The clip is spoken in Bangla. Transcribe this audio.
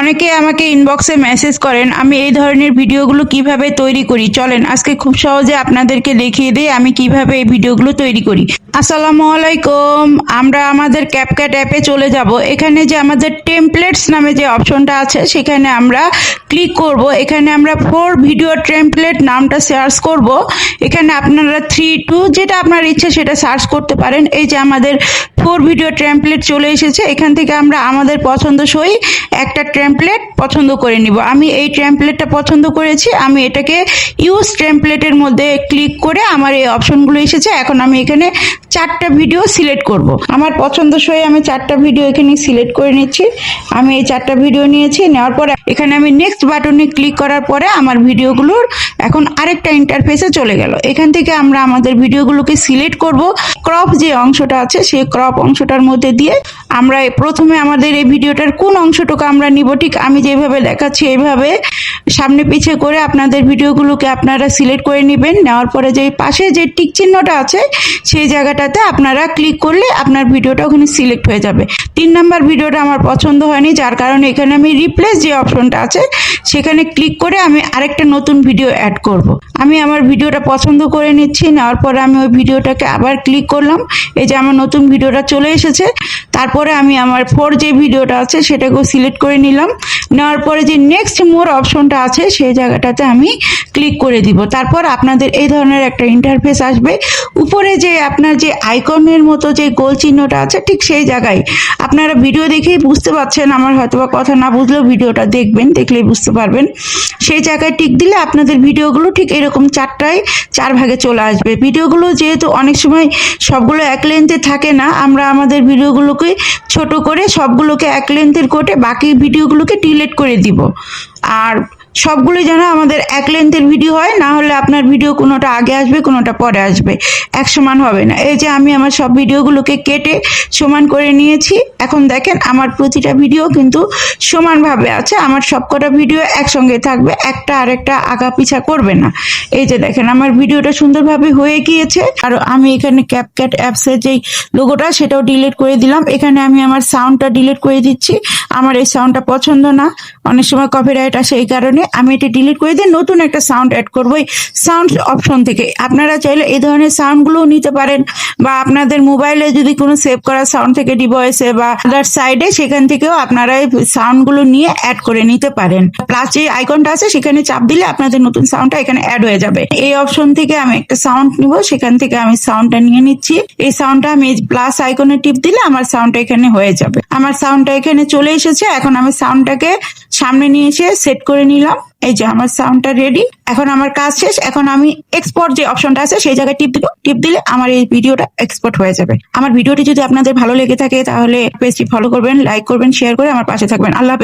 অনেকে আমাকে ইনবক্সে মেসেজ করেন, আমি এই ধরনের ভিডিওগুলো কীভাবে তৈরি করি? চলেন, আজকে খুব সহজে আপনাদেরকে দেখিয়ে দিই আমি কীভাবে এই ভিডিওগুলো তৈরি করি। আসসালামু আলাইকুম, আমরা আমাদের ক্যাপকাট অ্যাপে চলে যাব। এখানে যে আমাদের টেমপ্লেটস নামে যে অপশনটা আছে, সেখানে আমরা ক্লিক করব। এখানে আমরা ফোর ভিডিও টেমপ্লেট নামটা সার্চ করব। এখানে আপনারা থ্রি টু যেটা আপনার ইচ্ছা সেটা সার্চ করতে পারেন। এই যে আমাদের ফোর ভিডিও টেমপ্লেট চলে এসেছে, এখান থেকে আমরা আমাদের পছন্দসই একটা টেমপ্লেট পছন্দ করে নিব। আমি এই টেমপ্লেটটা পছন্দ করেছি। আমি এটাকে ইউজ টেমপ্লেটের মধ্যে ক্লিক করে আমার এই অপশনগুলো এসেছে। এখন আমি এখানে চারটা ভিডিও সিলেক্ট করব। আমার পছন্দসই আমি চারটা ভিডিও এখানে সিলেক্ট করে নিচ্ছি। আমি এই চারটা ভিডিও নিয়েছি। নেওয়ার পরে এখানে আমি নেক্সট বাটনে ক্লিক করার পরে আমার ভিডিওগুলোর এখন আরেকটা ইন্টারফেসে চলে গেল। এখান থেকে আমরা আমাদের ভিডিওগুলোকে সিলেক্ট করব। ক্রপ যে অংশটা আছে, সেই ক্রপ অংশটার মধ্যে দিয়ে আমরা প্রথমে আমাদের এই ভিডিওটার কোন অংশটুকু আমরা নিব ঠিক আমি যেভাবে দেখাচ্ছি, এইভাবে সামনে পিছে করে আপনাদের ভিডিওগুলোকে আপনারা সিলেক্ট করে নেবেন। নেওয়ার পরে যে পাশে যে টিক চিহ্নটা আছে, সেই জায়গাটাতে আপনারা ক্লিক করলে আপনার ভিডিওটা ওখানে সিলেক্ট হয়ে যাবে। তিন নাম্বার ভিডিওটা আমার পছন্দ হয়নি, যার কারণে এখানে আমি রিপ্লেস যে অপশনটা আছে, সেখানে ক্লিক করে আমি আরেকটা নতুন ভিডিও অ্যাড করব। আমি আমার ভিডিওটা পছন্দ করে নিচ্ছি, নেওয়ার পরে আমি ওই ভিডিওটাকে আবার ক্লিক করলাম। এই যে আমার নতুন ভিডিওটা চলে এসেছে, তারপরে আমি আমার ফোর যে ভিডিওটা আছে, সেটাকেও সিলেক্ট করে নিলাম। নেওয়ার পরে যে নেক্সট মোর অপশনটা আছে, সেই জায়গাটাতে আমি ক্লিক করে দিব। তারপর আপনাদের এই ধরনের একটা ইন্টারফেস আসবে। উপরে যে আপনার যে আইকনের মতো যে গোল চিহ্নটা আছে, ঠিক সেই জায়গায়। আপনারা ভিডিও দেখেই বুঝতে পারছেন, আমার হয়তো বা কথা না বুঝলেও ভিডিওটা দেখবেন, দেখলেই বুঝতে পারবেন। সেই জায়গায় টিক দিলে আপনাদের ভিডিওগুলো ঠিক এরকম চারটায় চার ভাগে চলে আসবে। ভিডিওগুলো যেহেতু অনেক সময় সবগুলো এক লেন্থে থাকে না, আমরা আমাদের ভিডিওগুলোকে ছোট করে সবগুলোকে এক লেন্থের কোটে বাকি ভিডিওগুলোকে ডিলেট করে দিব। আর সবগুলো যেন আমাদের এক লেন্থের ভিডিও হয়, না হলে আপনার ভিডিও কোনোটা আগে আসবে, কোনোটা পরে আসবে। এক সমান হবে না। এই যে আমি আমার সব ভিডিওগুলোকে কেটে সমান করে নিয়েছি। এখন দেখেন আমার প্রতিটা ভিডিও কিন্তু সমানভাবে আছে। আমার সবকটা ভিডিও একসঙ্গে থাকবে। একটা আরেকটা আগা পিছা করবে না। এই যে দেখেন আমার ভিডিওটা সুন্দরভাবে হয়ে গিয়েছে। আর আমি এখানে ক্যাপক্যাট অ্যাপসের যেই লোগোটা সেটাও ডিলিট করে দিলাম। এখানে আমি আমার সাউন্ডটা ডিলিট করে দিচ্ছি। আমার এই সাউন্ডটা পছন্দ না। অনেক সময় কপিরাইট আসে এই কারণে। আমি এটা ডিলিট করে দিয়ে নতুন একটা সাউন্ড অ্যাড করব। সাউন্ড অপশন থেকে আপনারা চাইলে এই ধরনের সাউন্ডগুলোও নিতে পারেন বা আপনাদের মোবাইলে যদি কোনো সেভ করা সাউন্ড থেকে ডিভাইসে বা আদার সাইডে সেখান থেকেও আপনারা এই সাউন্ডগুলো নিয়ে অ্যাড করে নিতে পারেন। প্লাস যে আইকনটা আছে, সেখানে চাপ দিলে আপনাদের নতুন সাউন্ডটা এখানে অ্যাড হয়ে যাবে। এই অপশন থেকে আমি একটা সাউন্ড নিব, সেখান থেকে আমি সাউন্ডটা নিয়ে নিচ্ছি। এই সাউন্ডটা আমি প্লাস আইকনে টিপ দিলে আমার সাউন্ডটা এখানে হয়ে যাবে। আমার সাউন্ডটা এখানে চলে এসেছে, এখন আমি সাউন্ডটাকে সামনে নিয়ে এসে সেট করে নিলাম। এই যে আমার সাউন্ডটা রেডি এখন আমার কাজ শেষ। এখন আমি এক্সপোর্ট যে অপশনটা আছে, সেই জায়গায় টিপ দিব। টিপ দিলে আমার এই ভিডিওটা এক্সপোর্ট হয়ে যাবে। আমার ভিডিওটি যদি আপনাদের ভালো লেগে থাকে, তাহলে পেজটি ফলো করবেন লাইক করবেন শেয়ার করে আমার পাশে থাকবেন। আল্লাহ।